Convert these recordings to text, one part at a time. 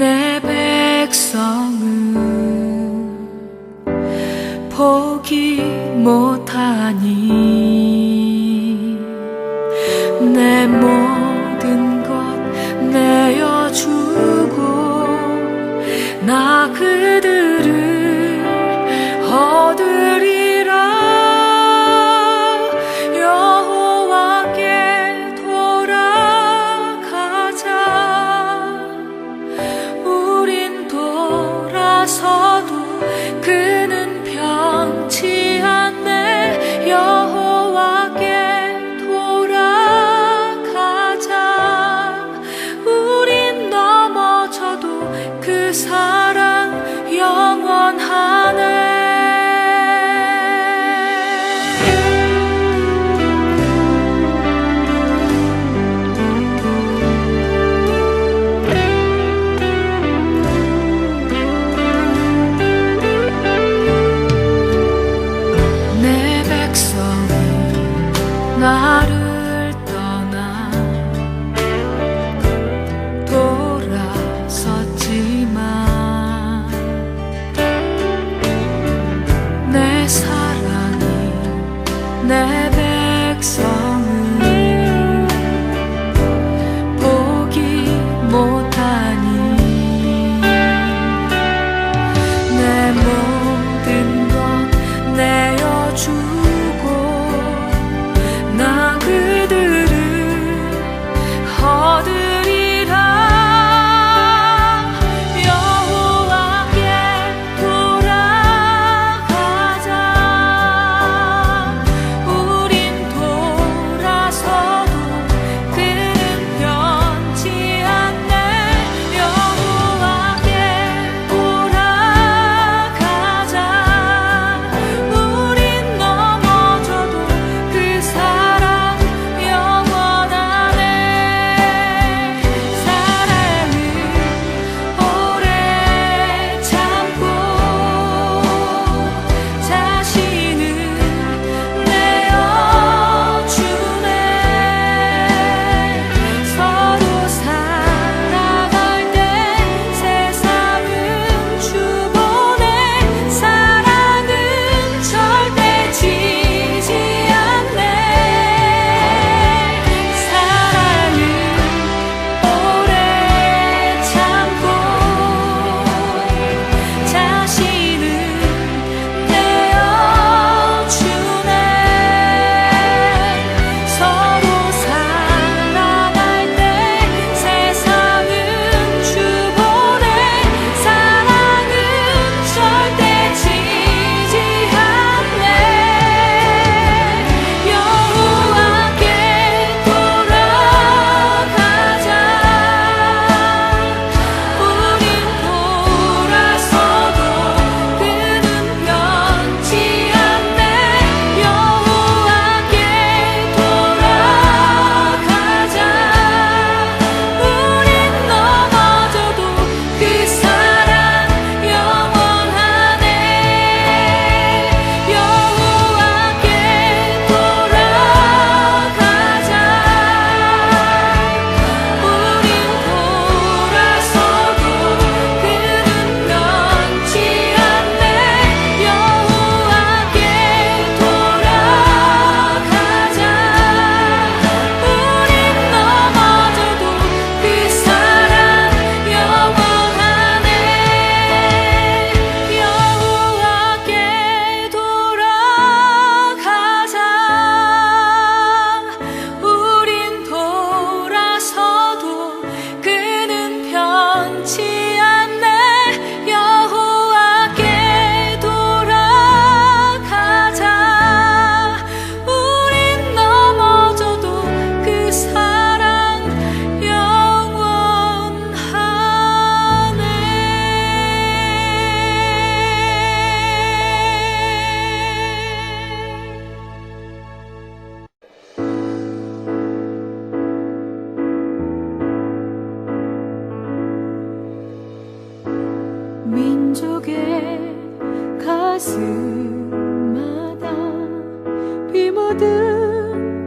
내 백성은 포기 못하니 So.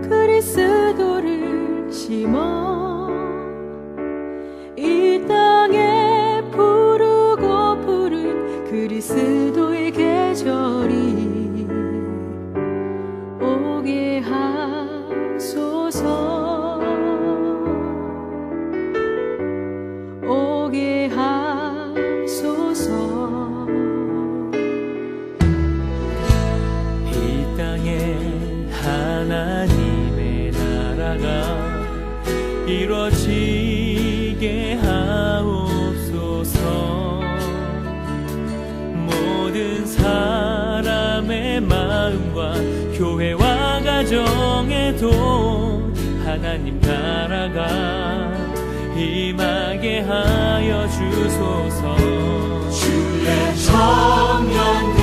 그리스도를 심어 이 땅에 부르고 부른 그리스도의 계절이 마음과 교회와 가정에도 하나님 나라가 임하게 하여 주소서. 주의 정령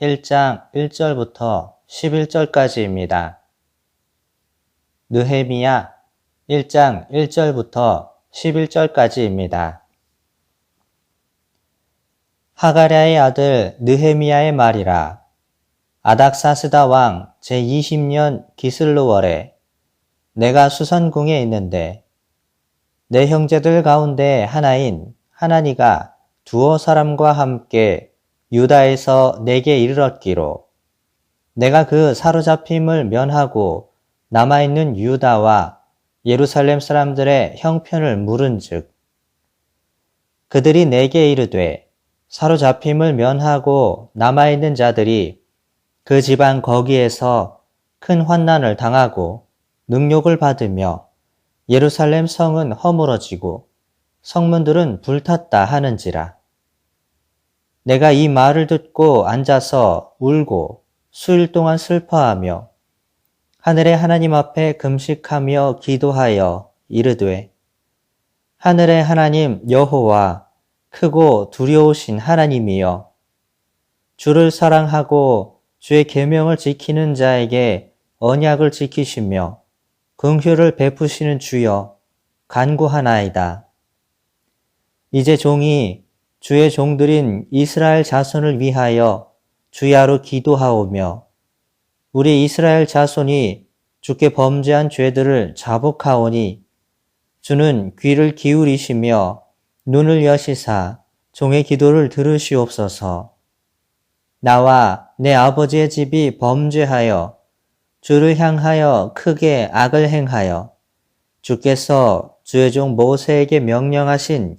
1장 1절부터 11절까지입니다. 느헤미야 1장 1절부터 11절까지입니다. 하가랴의 아들 느헤미야의 말이라 아닥사스다 왕 제20년 기슬로월에 내가 수선궁에 있는데 내 형제들 가운데 하나인 하나니가 두어 사람과 함께 유다에서 내게 이르렀기로 내가 그 사로잡힘을 면하고 남아있는 유다와 예루살렘 사람들의 형편을 물은즉 그들이 내게 이르되 사로잡힘을 면하고 남아있는 자들이 그 집안 거기에서 큰 환난을 당하고 능욕을 받으며 예루살렘 성은 허물어지고 성문들은 불탔다 하는지라. 내가 이 말을 듣고 앉아서 울고 수일 동안 슬퍼하며 하늘의 하나님 앞에 금식하며 기도하여 이르되 하늘의 하나님 여호와 크고 두려우신 하나님이여 주를 사랑하고 주의 계명을 지키는 자에게 언약을 지키시며 긍휼을 베푸시는 주여 간구하나이다. 이제 종이 주의 종들인 이스라엘 자손을 위하여 주야로 기도하오며 우리 이스라엘 자손이 주께 범죄한 죄들을 자복하오니 주는 귀를 기울이시며 눈을 여시사 종의 기도를 들으시옵소서. 나와 내 아버지의 집이 범죄하여 주를 향하여 크게 악을 행하여 주께서 주의 종 모세에게 명령하신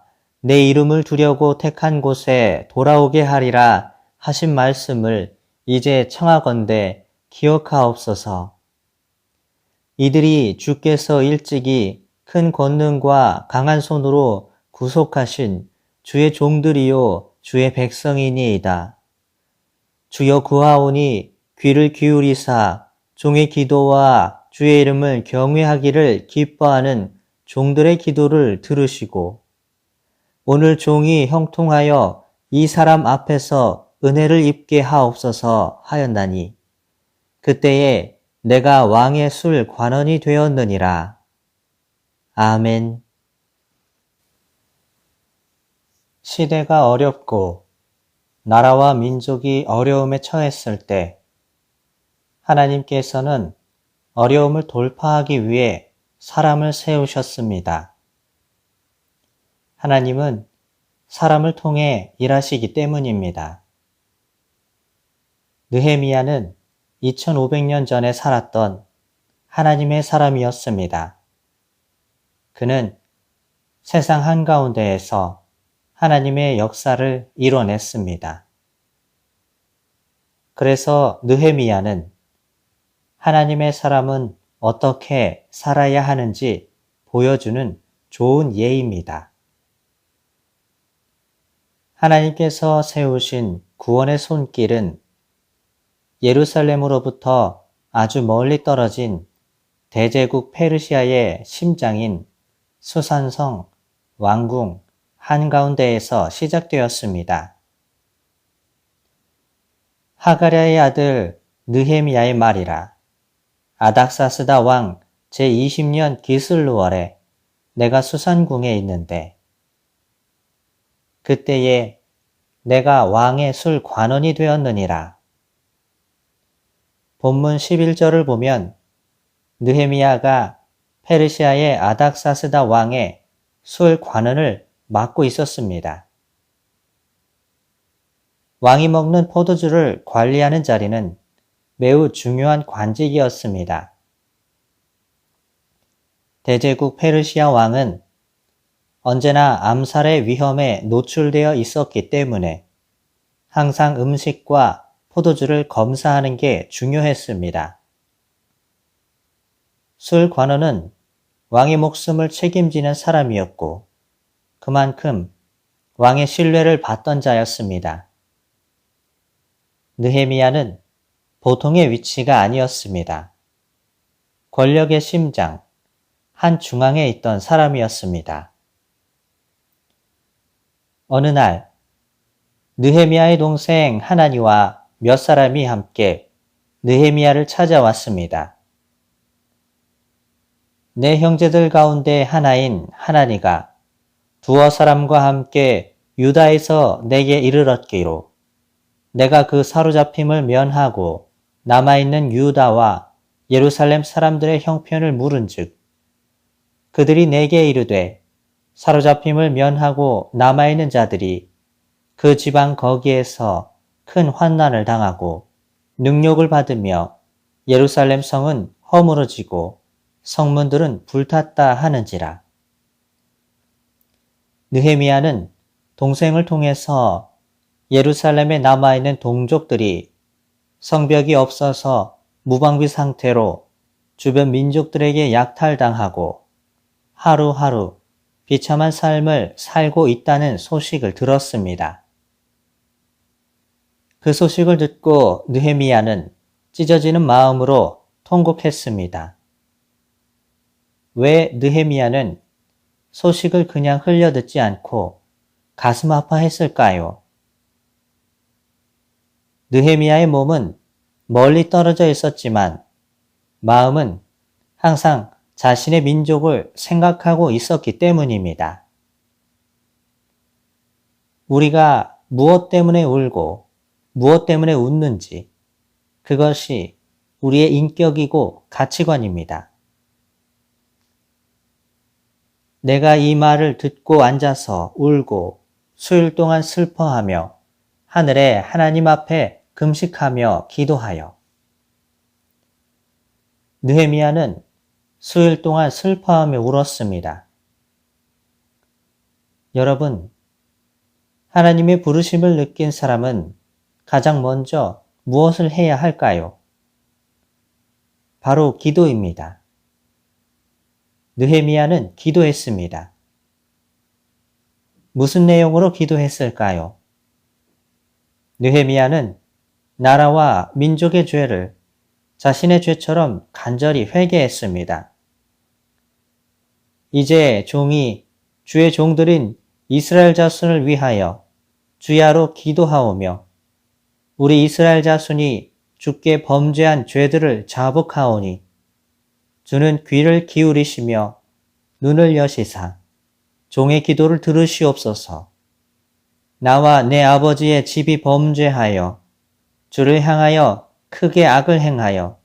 내 이름을 두려고 택한 곳에 돌아오게 하리라 하신 말씀을 이제 청하건대 기억하옵소서. 이들이 주께서 일찍이 큰 권능과 강한 손으로 구속하신 주의 종들이요 주의 백성이니이다. 주여 구하오니 귀를 기울이사 종의 기도와 주의 이름을 경외하기를 기뻐하는 종들의 기도를 들으시고 오늘 종이 형통하여 이 사람 앞에서 은혜를 입게 하옵소서 하였나니 그때에 내가 왕의 술 관원이 되었느니라. 아멘. 시대가 어렵고 나라와 민족이 어려움에 처했을 때 하나님께서는 어려움을 돌파하기 위해 사람을 세우셨습니다. 하나님은 사람을 통해 일하시기 때문입니다. 느헤미야는 2500년 전에 살았던 하나님의 사람이었습니다. 그는 세상 한가운데에서 하나님의 역사를 이뤄냈습니다. 그래서 느헤미야는 하나님의 사람은 어떻게 살아야 하는지 보여주는 좋은 예입니다. 하나님께서 세우신 구원의 손길은 예루살렘으로부터 아주 멀리 떨어진 대제국 페르시아의 심장인 수산성 왕궁 한가운데에서 시작되었습니다. 하가랴의 아들 느헤미야의 말이라 아닥사스다 왕 제20년 기슬루월에 내가 수산궁에 있는데 그때에 내가 왕의 술 관원이 되었느니라. 본문 11절을 보면 느헤미야가 페르시아의 아닥사스다 왕의 술 관원을 맡고 있었습니다. 왕이 먹는 포도주를 관리하는 자리는 매우 중요한 관직이었습니다. 대제국 페르시아 왕은 언제나 암살의 위험에 노출되어 있었기 때문에 항상 음식과 포도주를 검사하는 게 중요했습니다. 술 관원은 왕의 목숨을 책임지는 사람이었고 그만큼 왕의 신뢰를 받던 자였습니다. 느헤미야는 보통의 위치가 아니었습니다. 권력의 심장, 한 중앙에 있던 사람이었습니다. 어느 날, 느헤미야의 동생 하나니와 몇 사람이 함께 느헤미야를 찾아왔습니다. 내 형제들 가운데 하나인 하나니가 두어 사람과 함께 유다에서 내게 이르렀기로 내가 그 사로잡힘을 면하고 남아있는 유다와 예루살렘 사람들의 형편을 물은즉 그들이 내게 이르되 사로잡힘을 면하고 남아있는 자들이 그 지방 거기에서 큰 환난을 당하고 능욕을 받으며 예루살렘 성은 허물어지고 성문들은 불탔다 하는지라. 느헤미야는 동생을 통해서 예루살렘에 남아있는 동족들이 성벽이 없어서 무방비 상태로 주변 민족들에게 약탈당하고 하루하루 비참한 삶을 살고 있다는 소식을 들었습니다. 그 소식을 듣고 느헤미야는 찢어지는 마음으로 통곡했습니다. 왜 느헤미야는 소식을 그냥 흘려듣지 않고 가슴 아파했을까요? 느헤미야의 몸은 멀리 떨어져 있었지만 마음은 항상 자신의 민족을 생각하고 있었기 때문입니다. 우리가 무엇 때문에 울고 무엇 때문에 웃는지 그것이 우리의 인격이고 가치관입니다. 내가 이 말을 듣고 앉아서 울고 수일 동안 슬퍼하며 하늘에 하나님 앞에 금식하며 기도하여 느헤미야는 수일 동안 슬퍼하며 울었습니다. 여러분, 하나님의 부르심을 느낀 사람은 가장 먼저 무엇을 해야 할까요? 바로 기도입니다. 느헤미야는 기도했습니다. 무슨 내용으로 기도했을까요? 느헤미야는 나라와 민족의 죄를 자신의 죄처럼 간절히 회개했습니다. 이제 종이 주의 종들인 이스라엘 자손을 위하여 주야로 기도하오며 우리 이스라엘 자손이 주께 범죄한 죄들을 자복하오니 주는 귀를 기울이시며 눈을 여시사 종의 기도를 들으시옵소서. 나와 내 아버지의 집이 범죄하여 주를 향하여 크게 악을 행하여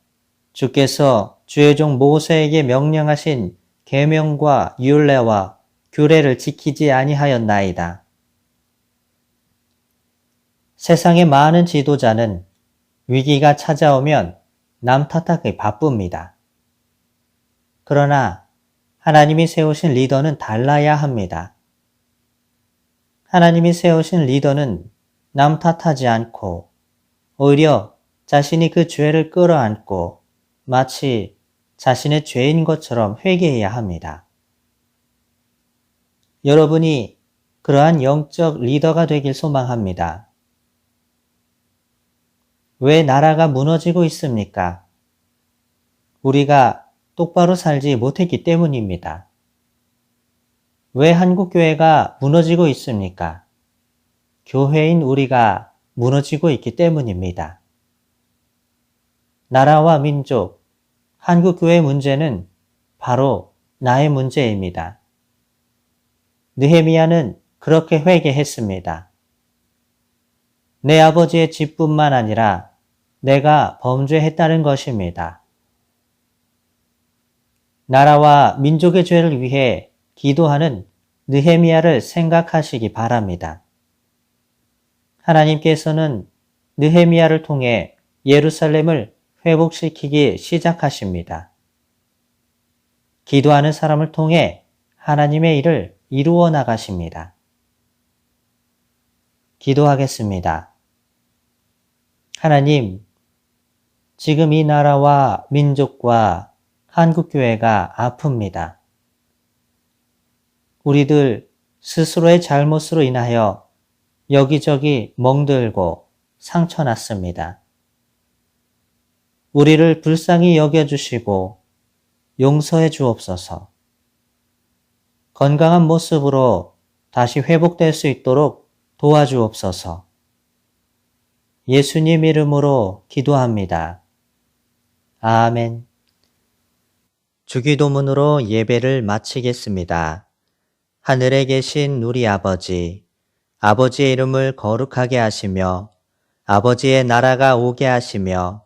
주께서 주의 종 모세에게 명령하신 계명과 율례와 규례를 지키지 아니하였나이다. 세상의 많은 지도자는 위기가 찾아오면 남 탓하기 바쁩니다. 그러나 하나님이 세우신 리더는 달라야 합니다. 하나님이 세우신 리더는 남 탓하지 않고 오히려 자신이 그 죄를 끌어안고 마치 자신의 죄인 것처럼 회개해야 합니다. 여러분이 그러한 영적 리더가 되길 소망합니다. 왜 나라가 무너지고 있습니까? 우리가 똑바로 살지 못했기 때문입니다. 왜 한국교회가 무너지고 있습니까? 교회인 우리가 무너지고 있기 때문입니다. 나라와 민족, 한국 교회 문제는 바로 나의 문제입니다. 느헤미야는 그렇게 회개했습니다. 내 아버지의 집뿐만 아니라 내가 범죄했다는 것입니다. 나라와 민족의 죄를 위해 기도하는 느헤미야를 생각하시기 바랍니다. 하나님께서는 느헤미야를 통해 예루살렘을 회복시키기 시작하십니다. 기도하는 사람을 통해 하나님의 일을 이루어 나가십니다. 기도하겠습니다. 하나님, 지금 이 나라와 민족과 한국교회가 아픕니다. 우리들 스스로의 잘못으로 인하여 여기저기 멍들고 상처났습니다. 우리를 불쌍히 여겨주시고 용서해 주옵소서. 건강한 모습으로 다시 회복될 수 있도록 도와주옵소서. 예수님 이름으로 기도합니다. 아멘. 주기도문으로 예배를 마치겠습니다. 하늘에 계신 우리 아버지, 아버지의 이름을 거룩하게 하시며, 아버지의 나라가 오게 하시며,